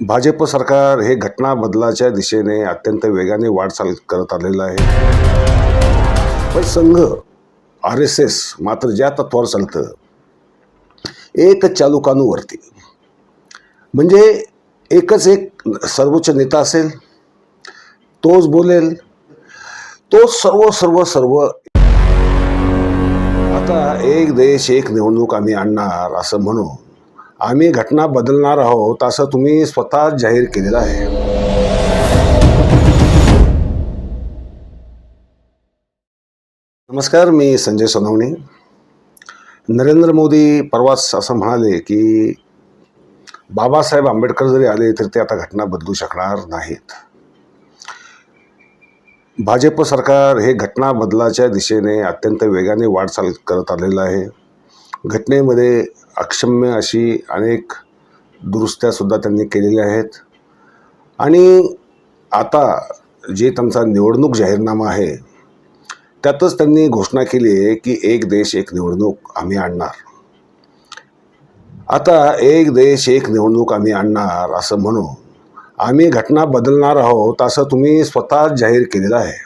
भाजप सरकार हे घटना बदलाच्या दिशेने अत्यंत वेगाने वाटचाल करत आलेलं आहे. पण संघ आर एस एस मात्र ज्या तत्वावर चालतं एक चालुकांवरती म्हणजे एकच एक सर्वोच्च नेता असेल तोच बोलेल तो सर्व सर्व सर्व. आता एक देश एक निवडणूक आम्ही आणणार असं म्हणून आम्ही घटना बदलणार आहोत असं तुम्ही स्वतः जाहीर केलेलं आहे. नमस्कार मी संजय सोनवणे. नरेंद्र मोदी परवाच असं म्हणाले की बाबासाहेब आंबेडकर जरी आले तर ते आता घटना बदलू शकणार नाहीत. भाजप सरकार हे घटना बदलाच्या दिशेने अत्यंत वेगाने वाटचाल करत आलेलं आहे. घटनेमध्ये अक्षम्य अशी अनेक दुरुस्त्यासुद्धा त्यांनी केलेल्या आहेत. आणि आता जे त्यांचा निवडणूक जाहीरनामा आहे त्यातच त्यांनी घोषणा केली आहे की एक देश एक निवडणूक आम्ही आणणार. आता एक देश एक निवडणूक आम्ही आणणार असं म्हणून आम्ही घटना बदलणार आहोत असं तुम्ही स्वतः जाहीर केलेलं आहे.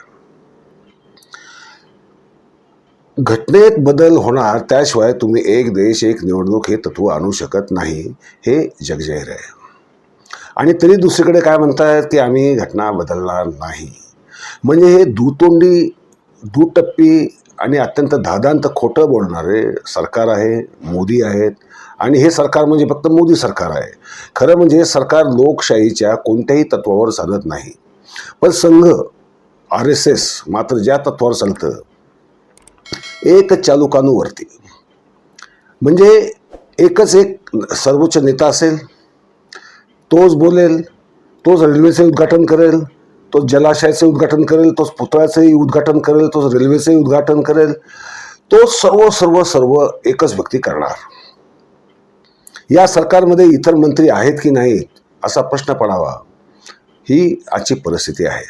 घटनेत बदल होणार त्याशिवाय तुम्ही एक देश एक निवडणूक हे तत्व आणू शकत नाही हे जगजाहीर आहे. आणि तरी दुसरीकडे काय म्हणतात की आम्ही घटना बदलणार नाही. म्हणजे हे दुतोंडी दुटप्पी आणि अत्यंत धादांत खोटं बोलणारे सरकार आहे मोदी आहेत. आणि हे सरकार म्हणजे फक्त मोदी सरकार आहे. खरं म्हणजे हे सरकार लोकशाहीच्या कोणत्याही तत्वावर चालत नाही. पण संघ आर एस एस मात्र ज्या तत्वावर चालतं एक चालुकांवरती म्हणजे एकच एक सर्वोच्च नेता असेल तोच बोलेल तोच रेल्वेचे उद्घाटन करेल तोच जलाशयाचे उद्घाटन करेल तोच पुतळ्याचंही उद्घाटन करेल तोच रेल्वेचंही उद्घाटन करेल तो सर्व सर्व सर्व एकच व्यक्ती करणार. या सरकारमध्ये इतर मंत्री आहेत की नाहीत असा प्रश्न पडावा ही आजची परिस्थिती आहे.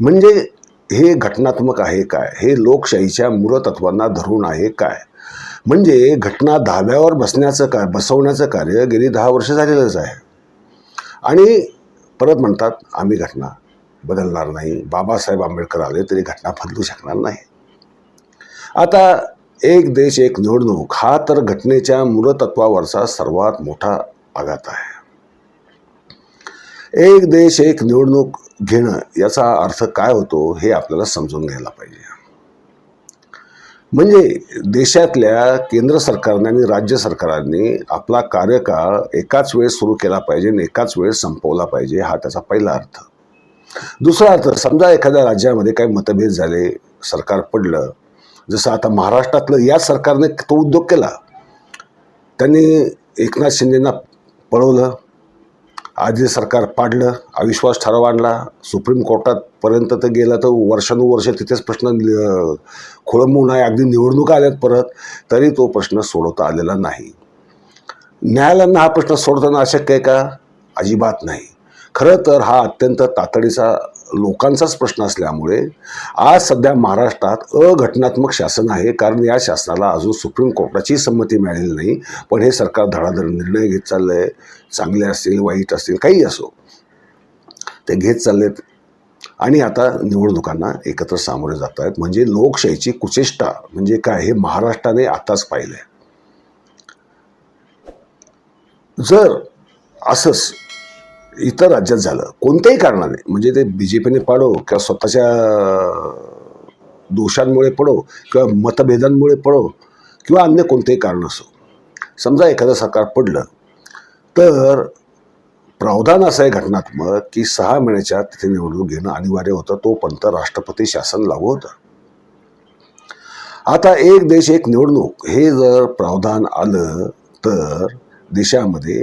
म्हणजे हे घटनात्मक आहे काय? हे लोकशाहीच्या मूलतत्वांना धरून आहे काय? म्हणजे घटना धाब्यावर बसण्याचं काय बसवण्याचं कार्य गेली दहा वर्ष झालेलंच आहे. आणि परत म्हणतात आम्ही घटना बदलणार नाही. बाबासाहेब आंबेडकर आले तरी घटना बदलू शकणार नाही. आता एक देश एक निवडणूक हा तर घटनेच्या मूलतत्वावरचा सर्वात मोठा आघात आहे. एक देश एक निवडणूक घेणं याचा अर्थ काय होतो हे आपल्याला समजून घ्यायला पाहिजे. म्हणजे देशातल्या केंद्र सरकारने आणि राज्य सरकारांनी आपला कार्यकाळ एकाच वेळेस सुरू केला पाहिजे आणि एकाच वेळेस संपवला पाहिजे हा त्याचा पहिला अर्थ. दुसरा अर्थ समजा एखाद्या राज्यामध्ये काही मतभेद झाले सरकार पडलं जसं आता महाराष्ट्रातलं याच सरकारने तो उद्योग केला त्यांनी एकनाथ शिंदेना पळवलं आधी सरकार पाडलं अविश्वास ठराव आणला सुप्रीम कोर्टातपर्यंत तर गेला तर वर्षानुवर्ष तिथेच प्रश्न अं, खोळंबून आहे अगदी निवडणुका आल्यात परत तरी तो प्रश्न सोडवता आलेला नाही. न्यायालयांना हा प्रश्न सोडताना अशक्य आहे का? अजिबात नाही. खरं तर हा अत्यंत तातडीचा लोकांचाच प्रश्न असल्यामुळे आज सध्या महाराष्ट्रात अघटनात्मक शासन आहे. कारण या शासनाला अजून सुप्रीम कोर्टाची संमती मिळालेली नाही. पण हे सरकार धडाधड निर्णय घेत चाललं आहे चांगले असतील वाईट असतील काही असो ते घेत चाललेत. आणि आता निवडणुकांना एकत्र सामोरे जात आहेत म्हणजे लोकशाहीची कुचेष्टा म्हणजे काय हे महाराष्ट्राने आताच पाहिलं आहे जर असंच इतर राज्यात झालं. कोणत्याही कारणाने म्हणजे ते बी जे पीने पाडो किंवा स्वतःच्या दोषांमुळे पडो किंवा मतभेदांमुळे पडो किंवा अन्य कोणतेही कारण असो. समजा एखादं सरकार पडलं तर प्रावधान असं आहे घटनात्मक की सहा महिन्याच्या तिथे निवडणूक घेणं अनिवार्य होतं तोपर्यंत राष्ट्रपती शासन लागू होतं. आता एक देश एक निवडणूक हे जर प्रावधान आलं तर देशामध्ये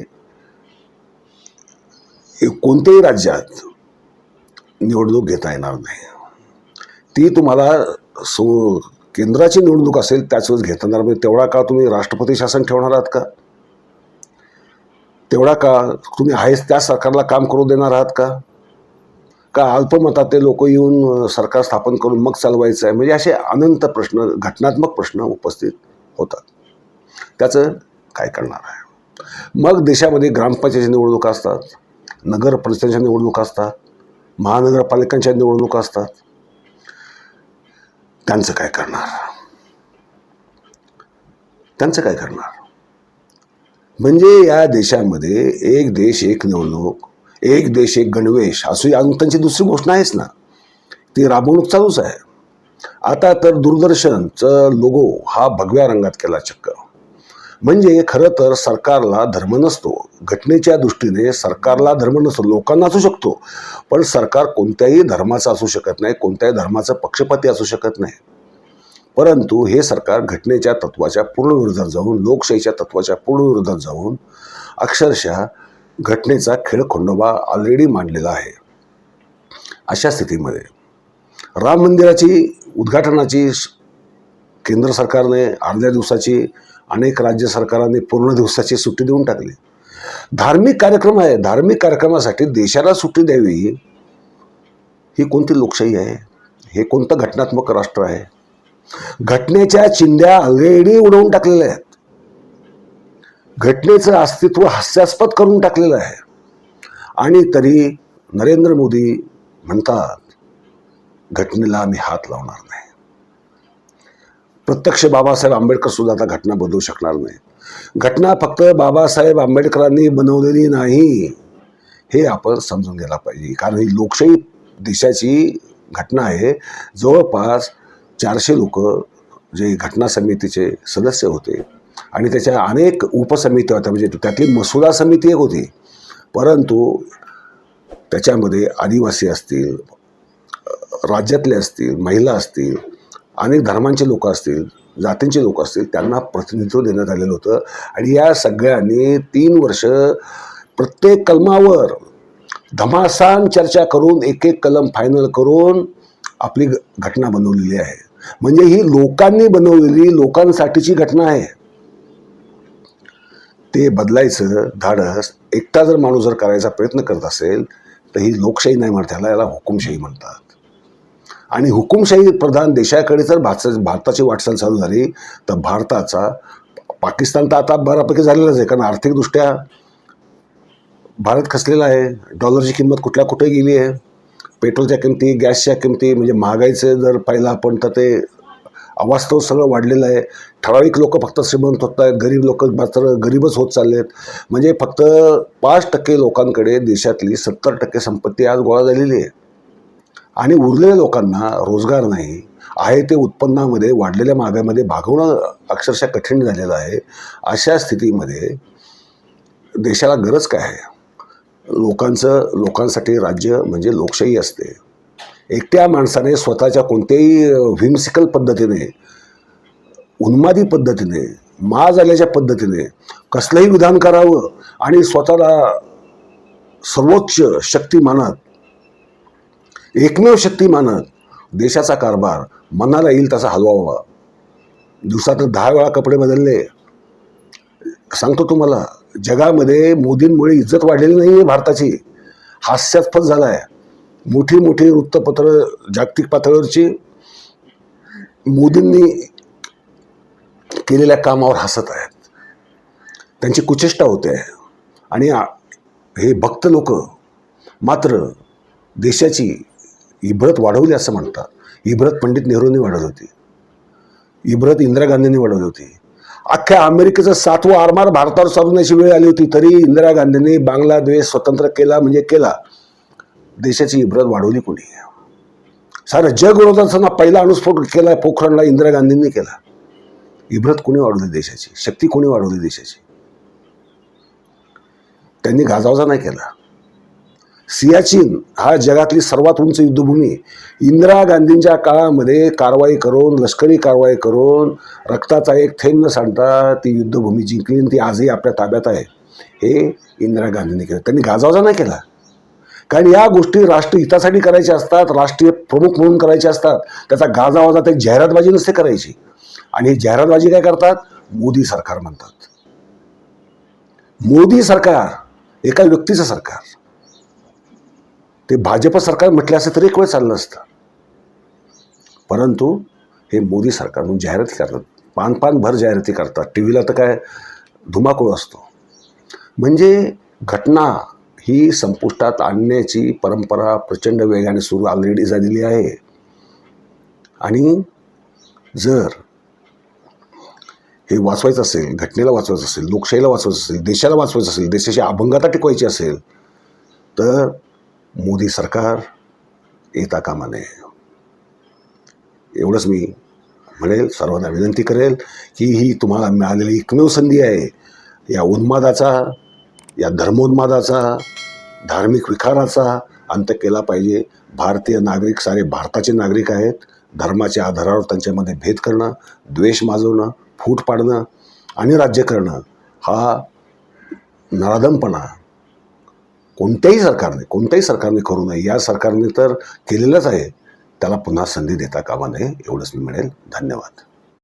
हे कोणत्याही राज्यात निवडणूक घेता येणार नाही. ती तुम्हाला सो केंद्राची निवडणूक असेल त्याच वेळेस घेता येणार म्हणजे तेवढा काळ तुम्ही राष्ट्रपती शासन ठेवणार आहात का? तेवढा काळ तुम्ही आहेच त्या सरकारला काम करू देणार आहात का? का अल्पमतातले लोक येऊन सरकार स्थापन करून मग चालवायचं आहे? म्हणजे असे अनंत प्रश्न घटनात्मक प्रश्न उपस्थित होतात. त्याचं काय करणार आहे? मग देशामध्ये ग्रामपंचायती निवडणुका असतात. नगर परिषदेच्या निवडणुका असतात महानगरपालिकांच्या निवडणुका असतात. त्यांचं काय करणार? त्यांचं काय करणार? म्हणजे या देशामध्ये एक देश एक निवडणूक एक देश एक गणवेश असं अजून त्यांची दुसरी गोष्ट आहेच ना. ती राबवणूक चालूच आहे. आता तर दूरदर्शनचं लोगो हा भगव्या रंगात केला चक्क. म्हणजे खरं तर सरकारला धर्म नसतो. घटनेच्या दृष्टीने सरकारला धर्म नसतो. लोकांना असू शकतो. पण सरकार कोणत्याही धर्माचं असू शकत नाही कोणत्याही धर्माचं पक्षपाती असू शकत नाही. परंतु हे सरकार घटनेच्या तत्वाच्या पूर्ण विरोधात जाऊन लोकशाहीच्या तत्वाच्या पूर्ण विरोधात जाऊन अक्षरशः घटनेचा खेळ खंडोबा ऑलरेडी मांडलेला आहे. अशा स्थितीमध्ये राम मंदिराची उद्घाटनाची केंद्र सरकारने अर्ध्या दिवसाची अनेक राज्य सरकारांनी पूर्ण दिवसाची सुट्टी देऊन टाकली. धार्मिक कार्यक्रम आहे. धार्मिक कार्यक्रमासाठी देशाला सुट्टी द्यावी ही कोणती लोकशाही आहे? हे कोणतं घटनात्मक राष्ट्र आहे? घटनेच्या चिंध्या ऑलरेडी उडवून टाकलेल्या आहेत. घटनेचं अस्तित्व हास्यास्पद करून टाकलेलं आहे. आणि तरी नरेंद्र मोदी म्हणतात घटनेला आम्ही हात लावणार नाही. प्रत्यक्ष बाबासाहेब आंबेडकर सुद्धा आता घटना बदलू शकणार नाही घटना फक्त बाबासाहेब आंबेडकरांनी बनवलेली नाही हे आपण समजून घ्यायला पाहिजे. कारण ही लोकशाही देशाची घटना आहे. जवळपास चारशे लोक जे घटना समितीचे सदस्य होते. आणि त्याच्या अनेक उपसमित्या होत्या. म्हणजे त्यातली मसुदा समिती एक होती. परंतु त्याच्यामध्ये आदिवासी असतील राज्यातले असतील महिला असतील अनेक धर्मांचे लोक असतील जातींचे लोक असतील त्यांना प्रतिनिधित्व देण्यात आलेलं होतं. आणि या सगळ्यांनी तीन वर्ष प्रत्येक कलमावर धमासान चर्चा करून एक एक कलम फायनल करून आपली घ- घटना बनवलेली आहे. म्हणजे ही लोकांनी बनवलेली लोकांसाठीची घटना आहे. ते बदलायचं धाडस एकटा जर माणूस जर करायचा प्रयत्न करत असेल तर ही लोकशाही नाही म्हणता त्याला याला हुकुमशाही म्हणतात. आणि हुकुमशाही प्रधान देशाकडे जर भारता भारताची वाटचाल चालू झाली तर भारताचा पाकिस्तान तर आता बऱ्यापैकी झालेलाच आहे कारण आर्थिकदृष्ट्या भारत खसलेला आहे. डॉलरची किंमत कुठल्या कुठे गेली आहे? पेट्रोलच्या किमती गॅसच्या किमती म्हणजे महागाईचं जर पाहिलं आपण तर ते अवास्तव सगळं वाढलेलं आहे. ठराविक लोक फक्त श्रीमंत होत आहेत गरीब लोक मात्र गरीबच होत चालले आहेत म्हणजे फक्त पाच टक्के लोकांकडे देशातली सत्तर टक्के संपत्ती आज गोळा झालेली आहे. आणि उरलेल्या लोकांना रोजगार नाही आहे ते उत्पन्नामध्ये वाढलेल्या मागामध्ये भागवणं अक्षरशः कठीण झालेलं आहे. अशा स्थितीमध्ये देशाला गरज काय आहे? लोकांचं लोकांसाठी राज्य म्हणजे लोकशाही असते. एकट्या माणसाने स्वतःच्या कोणत्याही व्हिमसिकल पद्धतीने उन्मादी पद्धतीने माज आल्याच्या पद्धतीने कसलंही विधान करावं आणि स्वतःला सर्वोच्च शक्ती मानत एकमेव शक्ती मानत देशाचा कारभार मनाला येईल तसा हलवावा दिवसात दहा वेळा कपडे बदलले. सांगतो तुम्हाला जगामध्ये मोदींमुळे इज्जत वाढलेली नाही आहे भारताची. हास्यास्पद झाला आहे मोठी मोठी वृत्तपत्र जागतिक पातळीवरची मोदींनी केलेल्या कामावर हसत आहेत. त्यांची कुचेष्टा होते. आणि हे भक्त लोक मात्र देशाची इब्रत वाढवली असं म्हणतात. इब्रत पंडित नेहरूंनी वाढवली होती. इब्रत इंदिरा गांधींनी वाढवली होती. अख्ख्या अमेरिकेचं सातवं आरमार भारतावर चालवण्याची वेळ आली होती तरी इंदिरा गांधींनी बांगलादेश स्वतंत्र केला म्हणजे केला. देशाची इब्रत वाढवली कोणी? सारं जग विरोधात पहिला अणुस्फोट केला पोखरणला इंदिरा गांधींनी केला. इब्रत कोणी वाढवली देशाची? शक्ती कोणी वाढवली देशाची? त्यांनी गाजावाजा नाही केला. सियाचीन हा जगातली सर्वात उंच युद्धभूमी. इंदिरा गांधींच्या काळामध्ये कारवाई करून लष्करी कारवाई करून रक्ताचा एक थेंब न सांडता ती युद्धभूमी जिंकली आणि ती आजही आपल्या ताब्यात आहे. हे इंदिरा गांधींनी केलं. त्यांनी गाजावाजा नाही केला. कारण या गोष्टी राष्ट्रहितासाठी करायच्या असतात राष्ट्रीय प्रमुख म्हणून करायच्या असतात. त्याचा गाजावाजा ते जाहिरातबाजी नसते करायची. आणि ही जाहिरातबाजी काय करतात? मोदी सरकार म्हणतात. मोदी सरकार एका व्यक्तीचं सरकार. ते भाजप सरकार म्हटलं असं तरी एक वेळ चाललं असतं. परंतु हे मोदी सरकार म्हणून जाहिराती करतात. पान पान भर जाहिराती करतात. टी व्हीला तर काय धुमाकूळ असतो. म्हणजे घटना ही संपुष्टात आणण्याची परंपरा प्रचंड वेगाने सुरू ऑलरेडी झालेली आहे. आणि जर हे वाचवायचं असेल घटनेला वाचवायचं असेल लोकशाहीला वाचवायचं असेल देशाला वाचवायचं असेल देशाची अभंगता टिकवायची असेल तर मोदी सरकार येता कामा नये. एवढंच मी म्हणेल सर्वांना विनंती करेल की ही तुम्हाला मिळालेली एकमेव संधी आहे. या उन्मादाचा या धर्मोन्मादाचा धार्मिक विकाराचा अंत केला पाहिजे. भारतीय नागरिक सारे भारताचे नागरिक आहेत. धर्माच्या आधारावर त्यांच्यामध्ये भेद करणं द्वेष माजवणं फूट पाडणं आणि राज्य करणं हा नराधमपणा कोणत्याही सरकारने कोणत्याही सरकारने करू नये. या सरकारने तर केलेलंच आहे. त्याला पुन्हा संधी देता कामा नये एवढंच मी म्हणेल धन्यवाद.